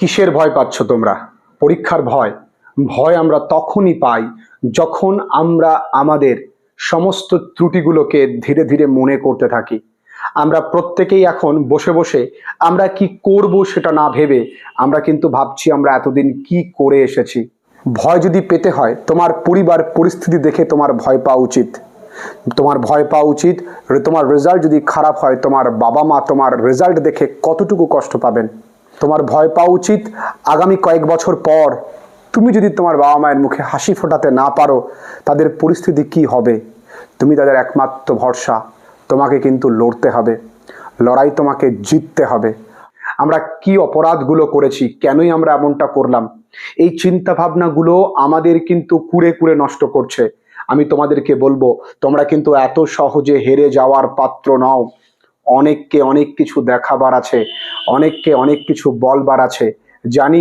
কিসের ভয় পাচ্ছ তোমরা? পরীক্ষার ভয়। ভয় আমরা তখনই পাই যখন আমরা আমাদের সমস্ত ত্রুটিগুলোকে ধীরে ধীরে মনে করতে থাকি। আমরা প্রত্যেকেই এখন বসে বসে আমরা কি করব সেটা না ভেবে আমরা কিন্তু ভাবছি আমরা এতদিন কি করে এসেছি। ভয় যদি পেতে হয়, তোমার পরিবার পরিস্থিতি দেখে তোমার ভয় পাওয়া উচিত। তোমার ভয় পাওয়া উচিত, তোমার রেজাল্ট যদি খারাপ হয়, তোমার বাবা মা তোমার রেজাল্ট দেখে কতটুকু কষ্ট পাবেন? তোমার ভয় পাওয়া উচিত। আগামী কয়েক বছর পর তুমি যদি তোমার বাবা মায়ের মুখে হাসি ফোটাতে না পারো, তাদের পরিস্থিতি কি হবে? তুমি তাদের একমাত্র ভরসা। তোমাকে কিন্তু লড়তে হবে। লড়াই তোমাকে জিততে হবে। আমরা কি অপরাধগুলো করেছি? কেনই আমরা এমনটা করলাম? এই চিন্তা ভাবনাগুলো আমাদের কিন্তু কুড়ে কুড়ে নষ্ট করছে। আমি তোমাদেরকে বলব, তোমরা কিন্তু এত সহজে হেরে যাওয়ার পাত্র নও। অনেককে অনেক কিছু দেখাবার আছে, অনেককে অনেক কিছু বলবার আছে। জানি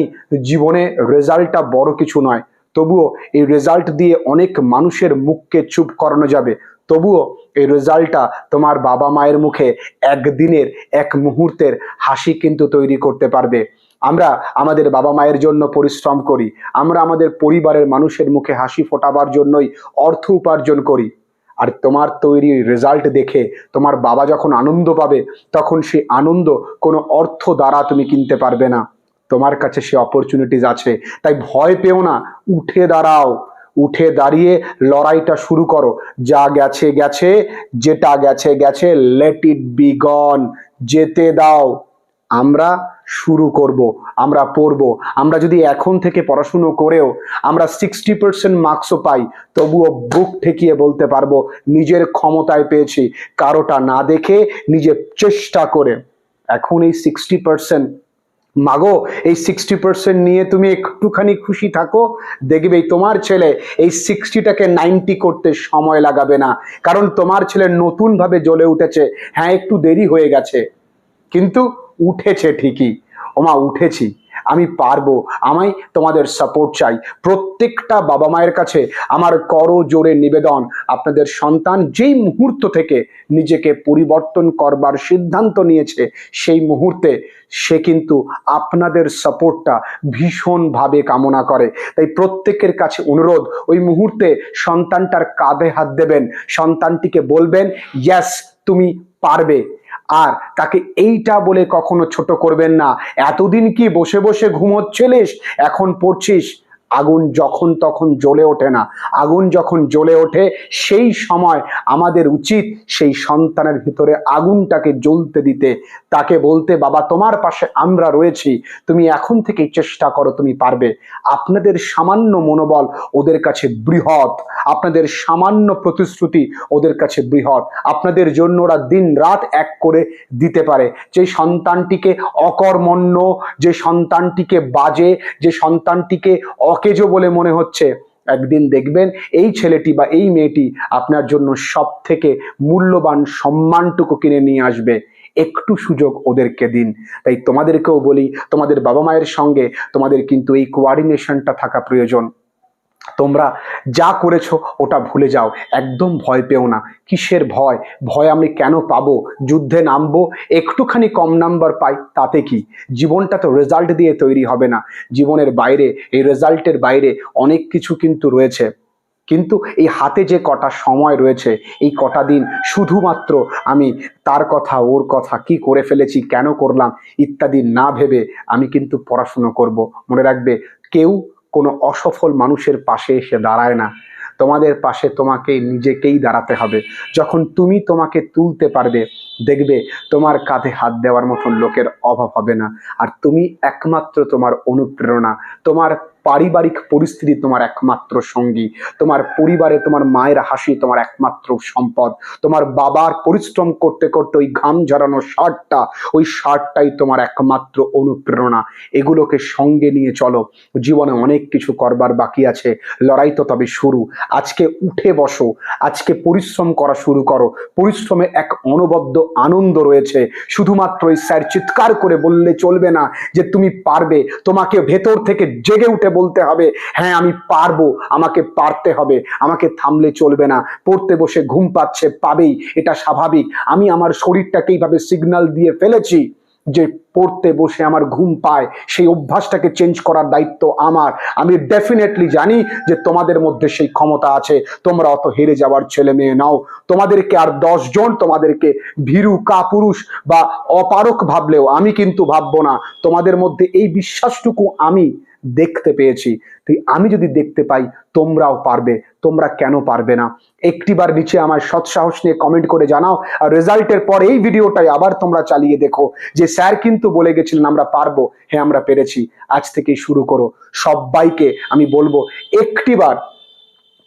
জীবনে রেজাল্টটা বড় কিছু নয়, তবুও এই রেজাল্ট দিয়ে অনেক মানুষের মুখকে চুপ করানো যাবে। তবুও এই রেজাল্টটা তোমার বাবা মায়ের মুখে একদিনের, এক মুহূর্তের হাসি কিন্তু তৈরি করতে পারবে। আমরা আমাদের বাবা মায়ের জন্য পরিশ্রম করি, আমরা আমাদের পরিবারের মানুষের মুখে হাসি ফোটাবার জন্যই অর্থ উপার্জন করি। আর তোমার তৈরি রেজাল্ট দেখে তোমার বাবা যখন আনন্দ পাবে, তখন সেই আনন্দ কোনো অর্থ দ্বারা তুমি কিনতে পারবে না। তোমার কাছে সে অপরচুনিটিস আছে। তাই ভয় পেও না, উঠে দাঁড়াও। উঠে দাঁড়িয়ে লড়াইটা শুরু করো। যা গেছে গেছে, যেটা গেছে গেছে লেট ইট বি গন যেতে দাও। আমরা শুরু করব, আমরা পড়ব। আমরা যদি এখন থেকে পড়াশুনো করেও আমরা সিক্সটি পার্সেন্ট মার্কসও পাই, তবুও বুক ঠেকিয়ে বলতে পারব, নিজের ক্ষমতায় পেয়েছি, কারোটা না দেখে নিজের চেষ্টা করে। এখন এই সিক্সটি পার্সেন্ট মাগো, এই সিক্সটি পার্সেন্ট নিয়ে তুমি একটুখানি খুশি থাকো দেখবে তোমার ছেলে এই সিক্সটিটাকে নাইনটি করতে সময় লাগাবে না। কারণ তোমার ছেলে নতুনভাবে জ্বলে উঠেছে হ্যাঁ একটু দেরি হয়ে গেছে। কিন্তু উঠেছে ঠিকই। ওমা, উঠেছি। আমি পারব। আমায় তোমাদের সাপোর্ট চাই। প্রত্যেকটা বাবা মায়ের কাছে আমার করো জোরে নিবেদন। আপনাদের সন্তান যেই মুহূর্ত থেকে নিজেকে পরিবর্তন করবার সিদ্ধান্ত নিয়েছে, সেই মুহূর্তে সে কিন্তু আপনাদের সাপোর্টটা ভীষণভাবে কামনা করে। তাই প্রত্যেকের কাছে অনুরোধ, ওই মুহূর্তে সন্তানটার কাঁধে হাত দেবেন। সন্তানটিকে বলবেন ইয়াস তুমি পারবে। আর তাকে এইটা বলে কখনো ছোট করবেন না। এতদিন কি বসে বসে ঘুমোচ্ছিলিস? এখন পড়ছিস? আগুন যখন তখন জ্বলে ওঠে না। আগুন যখন জ্বলে ওঠে, সেই সময় আমাদের উচিত সেই সন্তানের ভিতরে আগুনটাকে জ্বলতে দিতে। তাকে বলতে, বাবা, তোমার পাশে আমরা রয়েছি। তুমি এখন থেকেই চেষ্টা করো, তুমি পারবে। আপনাদের সামান্য মনোবল ওদের কাছে বৃহৎ। আপনাদের সামান্য প্রতিশ্রুতি ওদের কাছে বৃহৎ। আপনাদের জন্য ওরা দিন রাত এক করে দিতে পারে। যে সন্তানটিকে অকর্মণ্য, যে সন্তানটিকে বাজে, যে সন্তানটিকে অকেজো বলে মনে হচ্ছে। একদিন দেখবেন এই ছেলেটি বা এই মেয়েটি আপনার জন্য সব থেকে মূল্যবান সম্মানটুকু কিনে নিয়ে আসবে। একটু সুযোগ ওদেরকে দিন। তাই তোমাদেরকেও বলি, তোমাদের বাবা মায়ের সঙ্গে তোমাদের কিন্তু এই কোয়ার্ডিনেশনটা থাকা প্রয়োজন। তোমরা যা করেছ ওটা ভুলে যাও। একদম ভয় পেও না। কিসের ভয়? ভয় আমি কেন পাবো? যুদ্ধে নামবো? একটুখানি কম নাম্বার পাই, তাতে কি? জীবনটা তো রেজাল্ট দিয়ে তৈরি হবে না। জীবনের বাইরে, এই রেজাল্টের বাইরে অনেক কিছু কিন্তু রয়েছে। কিন্তু এই হাতে যে কটা সময় রয়েছে, এই কটা দিন শুধুমাত্র আমি তার কথা, ওর কথা, কি করে ফেলেছি, কেন করলাম, ইত্যাদি না ভেবে আমি কিন্তু পড়াশুনো করব। মনে রাখবে, কেউ কোনো অসফল মানুষের পাশে এসে দাঁড়ায় না। তোমাদের পাশে তোমাকে নিজেকেই দাঁড়াতে হবে। যখন তুমি তোমাকে তুলতে পারবে, দেখবে তোমার কাঁধে হাত দেওয়ার মতন লোকের অভাব হবে না। আর তুমি একমাত্র তোমার অনুপ্রেরণা, তোমার পারিবারিক পরিস্থিতি তোমার একমাত্র সঙ্গী, তোমার পরিবারে তোমার মায়ের হাসি তোমার একমাত্র সম্পদ, তোমার বাবার পরিশ্রম করতে করতে ওই ঘাম ঝরানো শার্টটা, ওই শার্টটাই তোমার একমাত্র অনুপ্রেরণা। এগুলোকে সঙ্গে নিয়ে চলো, জীবনে অনেক কিছু করবার বাকি আছে, লড়াই তো তবে শুরু। আজকে উঠে বসো, আজকে পরিশ্রম করা শুরু করো। পরিশ্রমে এক অনবদ্য আনন্দ রয়েছে, শুধুমাত্র ওই স্যার চিৎকার করে বললে চলবে না যে তুমি পারবে, তোমাকে ভেতর থেকে জেগে উঠে বলতে হবে হ্যাঁ আমি পারব, আমাকে পারতে হবে, আমাকে থামলে চলবে না, পড়তে বসে ঘুম পাচ্ছে, পাবেই, এটা স্বাভাবিক, আমি আমার শরীরটাকে এইভাবে সিগন্যাল দিয়ে ফেলেছি যে পড়তে বসে আমার ঘুম পায়, সেই অভ্যাসটাকে চেঞ্জ করার দায়িত্ব আমার। আমি ডেফিনেটলি জানি যে তোমাদের মধ্যে সেই ক্ষমতা আছে, তোমরা অত হেরে যাওয়ার ছেলে মেয়ে নাও, তোমাদেরকে আর জন তোমাদেরকে ভীরু কাপুরুষ বা অপারক ভাবলেও আমি কিন্তু ভাববো না, তোমাদের মধ্যে এই বিশ্বাসটুকু আমি দেখতে পেয়েছি। তাই, আমি যদি দেখতে পাই, তোমরাও পারবে, তোমরা কেন পারবে না? একটিবার নিচে আমার সৎসাহস নিয়ে কমেন্ট করে জানাও, আর রেজাল্টের পর এই ভিডিওটাই আবার তোমরা চালিয়ে দেখো যে স্যার কিন্তু বলে গেছিলেন, আমরা পারব। হ্যাঁ আমরা পেরেছি। আজ থেকেই শুরু করো। সবাইকে আমি বলব, একটিবার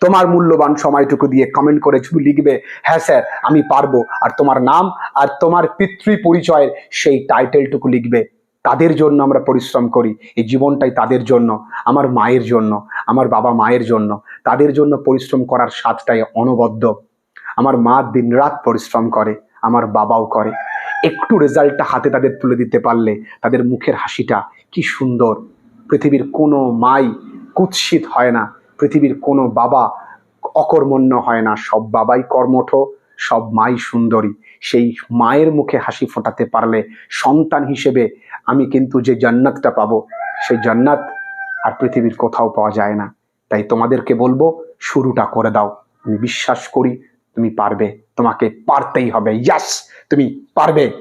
তোমার মূল্যবান সময়টুকু দিয়ে কমেন্ট করে শুধু লিখবে হ্যাঁ স্যার, আমি পারব। আর তোমার নাম আর তোমার পিতৃ পরিচয়ের সেই টাইটেলটুকু লিখবে। তাদের জন্য আমরা পরিশ্রম করি। এই জীবনটাই তাদের জন্য, আমার মায়ের জন্য, আমার বাবা মায়ের জন্য। তাদের জন্য পরিশ্রম করার স্বাদটাই অনবদ্য। আমার মা দিনরাত পরিশ্রম করে, আমার বাবাও করে। একটু রেজাল্টটা হাতে তাদের তুলে দিতে পারলে তাদের মুখের হাসিটা কি সুন্দর। পৃথিবীর কোনো মাই কুৎসিত হয় না, পৃথিবীর কোনো বাবা অকর্মণ্য হয় না। সব বাবাই কর্মঠ, সব মাই সুন্দরী। সেই মায়ের মুখে হাসি ফোটাতে পারলে সন্তান হিসেবে আমি কিন্তু যে জান্নাতটা পাবো, সেই জান্নাত আর পৃথিবীর কোথাও পাওয়া যায় না। তাই তোমাদেরকে বলব, শুরুটা করে দাও। আমি বিশ্বাস করি, তুমি পারবে। তোমাকে পারতেই হবে। ইয়াস তুমি পারবে।